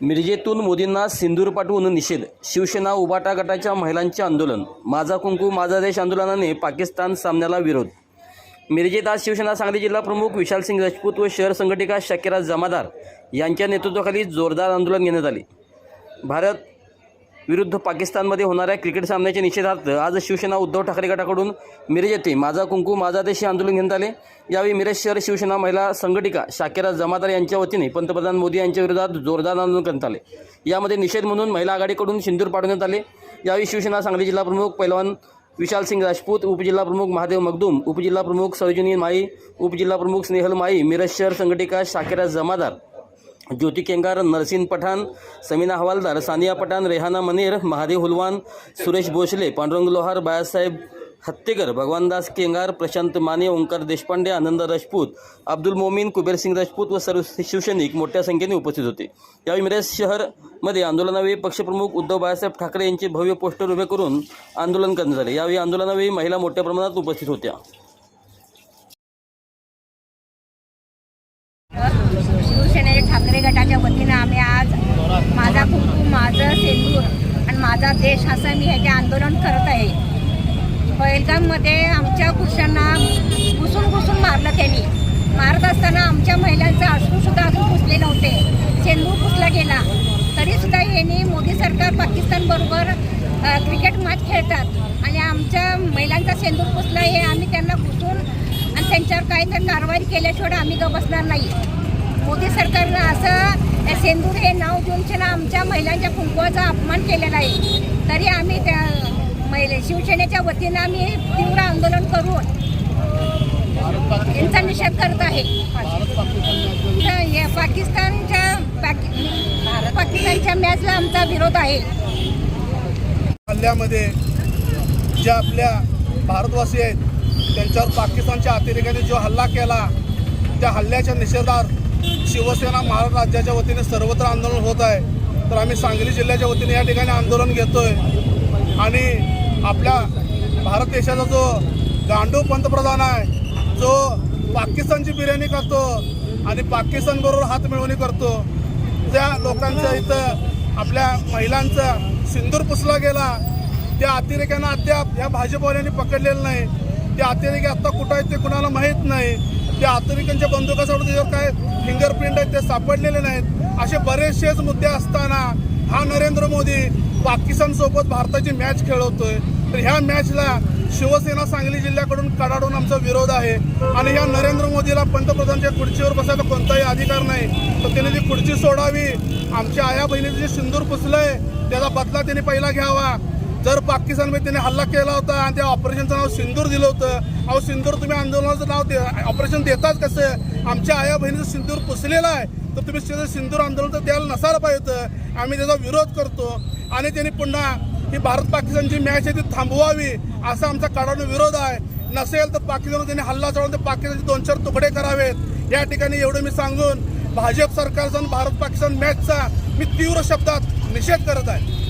मिरजेतून मोदींना सिंदूर पाठवून निषेध. शिवसेना उबाटा गटाच्या महिलांचे आंदोलन. माझा कुंकू माझा देश आंदोलनाने पाकिस्तान सामन्याला विरोध. मिरजेत आज शिवसेना सांगली जिल्हा प्रमुख विशाल सिंग राजपूत व शहर संघटिका शकीरा जमादार यांच्या नेतृत्वाखाली जोरदार आंदोलन घेण्यात आले. भारत विरुद्ध पाकिस्तानमध्ये होणाऱ्या क्रिकेट सामन्याच्या निषेधार्थ आज शिवसेना उद्धव ठाकरे गटाकडून मिरज येथे माझा कुंकू माझा देश हे आंदोलन घेण्यात आले. यावेळी मिरज शहर शिवसेना महिला संघटिका शाकिरा जमादार यांच्या वतीने पंतप्रधान मोदी यांच्या विरोधात जोरदार आंदोलन करण्यात आले. यामध्ये निषेध म्हणून महिला आघाडीकडून सिंदूर पाठवण्यात आले. यावेळी शिवसेना सांगली जिल्हा प्रमुख पैलवान विशाल सिंग राजपूत उपजिल्हा प्रमुख महादेव मगदूम उपजिल्हा प्रमुख सरोजिनी माई उपजिल्हा प्रमुख स्नेहल माई मिरज शहर संघटिका शाकिरा जमादार ज्योती केंगार नरसिंह पठाण समीना हवालदार सानिया पठाण रेहाना मनेर महादेव हुलवान सुरेश भोसले पांडुरंग लोहार बाळासाहेब हत्तेकर भगवानदास केंगार प्रशांत माने ओंकार देशपांडे आनंद राजपूत अब्दुल मोमीन कुबेरसिंग राजपूत व सर्व शिवसैनिक मोठ्या संख्येने उपस्थित होते. यावेळी मिरज शहरमध्ये आंदोलनावेळी पक्षप्रमुख उद्धव बाळासाहेब ठाकरे यांचे भव्य पोस्टर उभे करून आंदोलन करण्यात आले. यावेळी आंदोलनावेळी महिला मोठ्या प्रमाणात उपस्थित होत्या. शिवसेना गटाच्या वतीनं आम्ही आज माझा कुटुंब माझं सेंदूर आणि माझा देश असं मी ह्याचे आंदोलन करत आहे पहिलगाममध्ये आमच्या पुरुषांना घुसून घुसून मारलं त्यांनी. मारत असताना आमच्या महिलांचा अश्रूसुद्धा अजून पुसले नव्हते. सेंदूर पुसला गेला. तरीसुद्धा यांनी मोदी सरकार पाकिस्तानबरोबर क्रिकेट मॅच खेळतात. आणि आमच्या महिलांचा सेंदूर पुसला हे आम्ही त्यांना घुसून आणि त्यांच्यावर काही तरी कारवाई केल्याशिवाय आम्ही ग बसणार नाही. मोदी सरकारनं असं सेंदूर हे नाव घेऊन आमच्या महिलांच्या कुंकवाचा अपमान केलेला आहे. तरी आम्ही त्या महिले शिवसेनेच्या वतीनं आम्ही तीव्र आंदोलन करून यांचा निषेध करत आहे. पाकिस्तानच्या भारत पाकिस्तानच्या मॅचला आमचा विरोध आहे. हल्ल्यामध्ये ज्या आपल्या भारतवासी आहेत त्यांच्यावर पाकिस्तानच्या अतिरेकाने जो हल्ला केला त्या हल्ल्याच्या निषेधार्थ शिवसेना महाराष्ट्र राज्याच्या वतीने सर्वत्र आंदोलन होत आहे. तर आम्ही सांगली जिल्ह्याच्या वतीने या ठिकाणी आंदोलन घेतोय. आणि आपल्या भारत देशाचा जो गांडू पंतप्रधान आहे जो पाकिस्तानची बिर्याणी करतो आणि पाकिस्तानबरोबर हात मिळवणी करतो. त्या लोकांचं इथं आपल्या महिलांचा सिंदूर पुसला गेला. त्या अतिरेक्यांना अद्याप या भाजपवाल्यांनी पकडलेलं नाही. ते अतिरेकी आत्ता कुठं आहेत ते कुणाला माहीत नाही. त्या अतिरेक्यांच्या बंदुकासाठी त्याच्यावर काय फिंगरप्रिंट आहेत ते सापडलेले नाहीत. असे बरेचसेच मुद्दे असताना हा नरेंद्र मोदी पाकिस्तानसोबत भारताची मॅच खेळवतोय. तर ह्या मॅचला शिवसेना सांगली जिल्ह्याकडून कडाडून आमचा विरोध आहे. आणि ह्या नरेंद्र मोदीला पंतप्रधानच्या खुर्चीवर बसायचा कोणताही अधिकार नाही. तर त्याने ती खुर्ची सोडावी आमच्या आया बहिणीचं जे सिंदूर पुसलंय त्याचा बदला त्यांनी पहिला घ्यावा. जर पाकिस्तानमध्ये त्याने हल्ला केला होता आणि त्या ऑपरेशनचं नाव सिंदूर दिलं होतं अहो सिंदूर तुम्ही आंदोलनाचं नाव दे ऑपरेशन देताच कसं? आमच्या आया बहिणीचं सिंदूर पुसलेलं आहे. तर तुम्ही सिंदूर आंदोलन द्यायला नसायला पाहिजे होतं. आम्ही त्याचा विरोध करतो. आणि त्यांनी पुन्हा ही भारत पाकिस्तानची मॅच आहे ती थांबवावी असा आमचा कडाडून विरोध आहे. नसेल तर पाकिस्तानवर त्यांनी हल्ला चढवून ते पाकिस्तानचे दोन चार तुकडे करावेत. या ठिकाणी एवढं मी सांगून भाजप सरकारचा आणि भारत पाकिस्तान मॅचचा मी तीव्र शब्दात निषेध करत आहे.